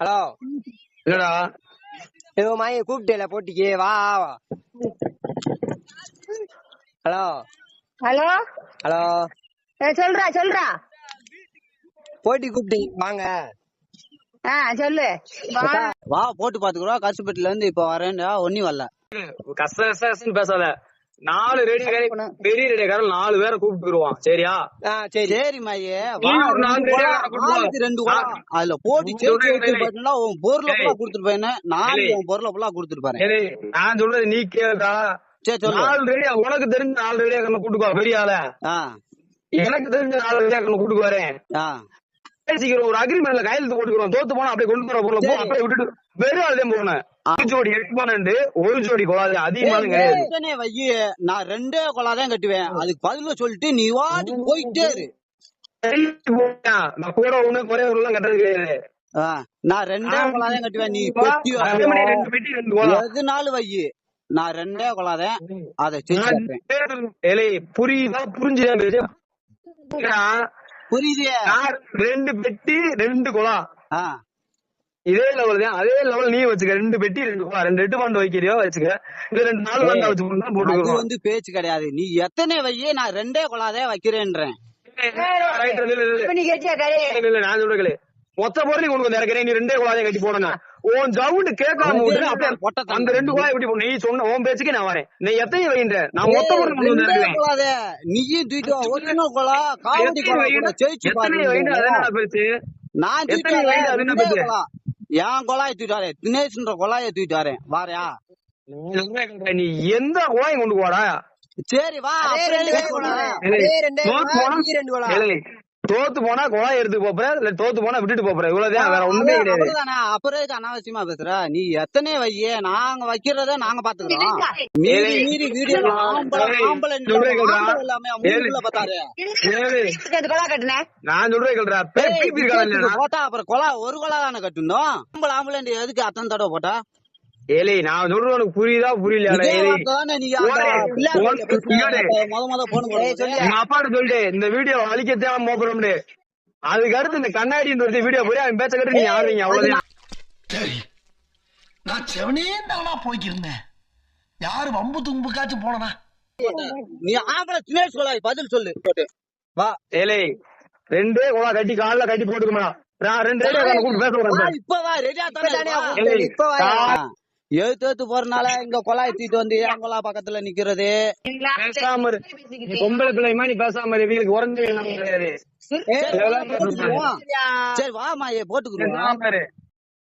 Hello. இல்லடா ஏதோ மாய கூப்பிட்டேல போட்டிக்கு. வா வா. ஹலோ. ஹலோ? ஹலோ. ஏ, சொல்றா சொல்றா. போட்டி கூப்பிட்டீங்க வாங்க. ஆ சொல்லு. வா. வா போட்டு பாத்துக்கிறோம். கசுப்பட்டில இருந்து இப்ப வரேன்டா ஒன்னும் வரல. கஷ்ட கஷ்ட கஷ்டம் பேசாத. நாலு ரேடியோ பெரிய ரேடியோக்காரன் நாலு பேரை கூப்பிட்டுருவான் சரியா? சரி. சரி மாயே நாலு ரெண்டு அதுல போட்டி மூணு ஜெயிச்சு ரேடியோ வச்சு பாத்தீங்கன்னா உன் பொருளை. ஃபுல்லா கொடுத்துருப்பேன் நான் ஏய். உன் பொருளை ஃபுல்லா கொடுத்துருப்பேன் ஏய், நான் சொல்றது நீ கேளுடா. சரி சொல்லு. நாலு ரேடியோ உனக்கு தெரிஞ்ச நாலு ரேடியோ கண்ணு கூட்டுக்கோ பெரிய ஆள. எனக்கு தெரிஞ்ச நாலு ரேடியோ கண்ணு கூட்டுக்கு வரேன். பேசிக்கிறோம் ஒரு அக்ரிமெண்ட்ல கையெழுத்து போட்டுக்கிறோம். தோத்து போனா அப்படியே கொண்டு போற பொருளை. அப்படியே விட்டுட்டு வெறும் ஆளுதான் போனேன் ஒரு ஜோடி எட்டு பன்னெண்டு ஒரு ஜோடி கொலாது அதிகமான கிடையாது. வையி நான் ரெண்டே கொலாதான் கட்டுவேன். அதுக்கு பதில சொல்லிட்டு நீ வாட்டி போயிட்டே இரு. நான் கூட ஒண்ணு குறைய எல்லாம் கட்டுறது கிடையாது. நான் ரெண்டே கொலாதான் கட்டுவேன். நீ வா, பெட்டி அதே மாதிரி ரெண்டு பெட்டி ரெண்டு கோலா எதுனாலும் வையி நான் ரெண்டே கொலாதான் அதை புரியுதா. நான் புரியுது? ரெண்டு பெட்டி ரெண்டு குளா ஆ. இதே லெவல் தான். அதே லெவல் நீ வச்சுக்க. ரெண்டு பெட்டி ரெண்டு ரெண்டு எட்டு பண்டு வைக்கிறியோ வச்சுக்க. இல்ல ரெண்டு நாலு பண்டா வச்சு போட்டு வந்து பேச்சு கிடையாது. நீ எத்தனை வையே நான் ரெண்டே கொலாதே வைக்கிறேன்றேன். நான் சொல்றேன். மொத்த பொருளையும் கொண்டு வந்து இறக்குறேன். நீ ரெண்டே குழாயை கட்டி போடுங்க உன் ஜவுண்டு கேட்காம அப்படியே. அந்த ரெண்டு குழாய் எப்படி போடணும். நீ சொன்ன உன் பேச்சுக்கு நான் வரேன். நீ எத்தனை வைன்ற நான் மொத்த பொருள் கொண்டு வந்து நீயும் தூக்கிட்டு. ஒரிஜினல் கொலா காவடி ஜெயிச்சு எத்தனை வைன்ற அது பாருங்க என்ன பேச்சு? நான் தூக்கிட்டு என் கொலாயை தூக்கிட்டு வரேன். தினேஷ்ன்ற கொலாயை தூக்கிட்டு வரேன். வாரியா? நீ எந்த குழாயும் கொண்டு போடா? சரி வா ரெண்டு தோத்து போனா- குழாய் எடுத்து போற இல்ல தோத்து போனா விட்டுட்டு போற. இவ்வளவுதான் வேற ஒண்ணுமே கிடையாது. அப்புறம் எதுக்கு அனாவசியமா பேசுற. நீ எத்தனை வையே? நாங்க வைக்கிறத நாங்க பாத்துக்கிறோம். மீறி மீறி வீடியோ நான் சொல்றேன் ஏய், பெப்பி அப்புறம் கொலா ஒரு கொலா தானே கட்டணும் ஆம்பளை ஆம்பளை எதுக்கு அத்தனை தடவை போட்டா? ஏலே நான் சொல்றது உனக்கு புரியுதா? போன் உங்க அப்பாட்ட சொல்லிட்டு இந்த வீடியோ அழிக்கத்தான் மோப்பறோம்னு. அதுக்கு அடுத்து இந்த கண்ணாடி வீடியோ போய் அவன் பேச்ச கட்டு நீங்க ஆடுவீங்க அவ்வளவுதான். சரி நான் செவனே தானா போய்க்கிருந்தேன். யாரு வம்பு தும்புக்காச்சும் போனனா? நீ ஆம்பளை தினேஷ் கொலா பதில் சொல்லு. வா ஏலே. ரெண்டே குழா கட்டி கால்ல கட்டி போட்டுக்குமா. நான் ரெண்டு ரேடியோ கூப்பிட்டு பேச இப்ப வா ரெடியா தானே இப்ப வா. எழுத்து எழுத்து போறனால இங்க கொலாய் தூக்கிட்டு வந்து என் கொலா பக்கத்துல நிக்கிறது. பேசாம பொம்பளை பிள்ளைமா நீ பேசாம. இவங்களுக்கு உறஞ்சு வேணும் கிடையாது சரி, வாமா இரு.